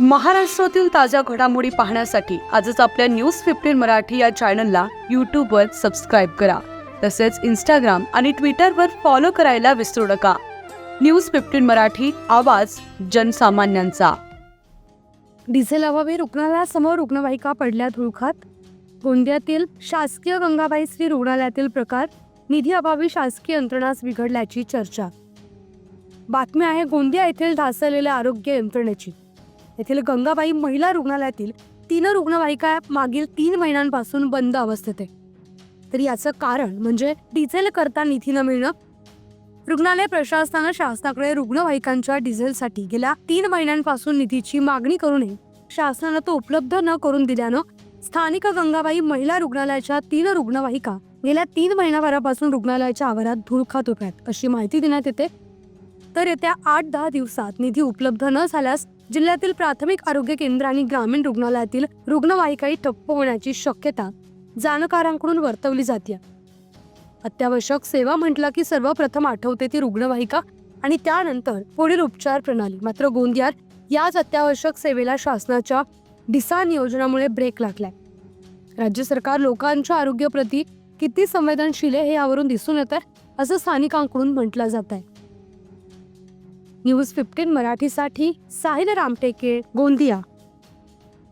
महाराष्ट्रातील ताज्या घडामोडी पाहण्यासाठी आजच आपल्या न्यूज फिफ्टीन मराठी या चॅनलला यूट्यूबवर सबस्क्राईब करा. तसेच इंस्टाग्राम आणि ट्विटरवर फॉलो करायला विसरू नका. न्यूज फिफ्टीन मराठी आवाज जनसामान्यांचा. डिझेल अभावी रुग्णालयासमोर रुग्णवाहिका पडल्या धुळखात. गोंदियातील शासकीय गंगाबाई श्री रुग्णालयातील प्रकार निधी अभावी शासकीय यंत्रणास बिघडल्याची चर्चा. बातमी आहे गोंदिया येथील ढासळलेल्या आरोग्य यंत्रणेची. येथील गंगाबाई महिला रुग्णालयातील तीन रुग्णवाहिका मागील तीन महिन्यांपासून बंद अवस्थेत आहे. तर याचं कारण म्हणजे डिझेल करता निधी न मिळणं? रुग्णालय प्रशासनानं शासनाकडे रुग्णवाहिकांच्या डिझेलसाठी गेल्या तीन महिन्यांपासून निधीची मागणी करूनही शासनानं तो उपलब्ध न करून दिल्यानं स्थानिक गंगाबाई महिला रुग्णालयाच्या तीन रुग्णवाहिका गेल्या तीन महिन्याभरापासून रुग्णालयाच्या आवारात धूळ खात होत्या अशी माहिती देण्यात येते. तर येत्या आठ दहा दिवसात निधी उपलब्ध न झाल्यास जिल्ह्यातील प्राथमिक आरोग्य केंद्र आणि ग्रामीण रुग्णालयातील रुग्णवाहिकाही ठप्प होण्याची शक्यता जाणकारांकडून वर्तवली जाते. अत्यावश्यक सेवा म्हटलं की सर्वप्रथम आठवते ती रुग्णवाहिका आणि त्यानंतर पुढील उपचार प्रणाली. मात्र गोंदियात याच अत्यावश्यक सेवेला शासनाच्या डिसान योजनामुळे ब्रेक लागलाय. राज्य सरकार लोकांच्या आरोग्याप्रती किती संवेदनशील आहे हे यावरून दिसून येतं आहे असं स्थानिकांकडून म्हटलं जात आहे न्यूज फिफ्टीन मराठीसाठी साहिल रामटेके गोंदिया.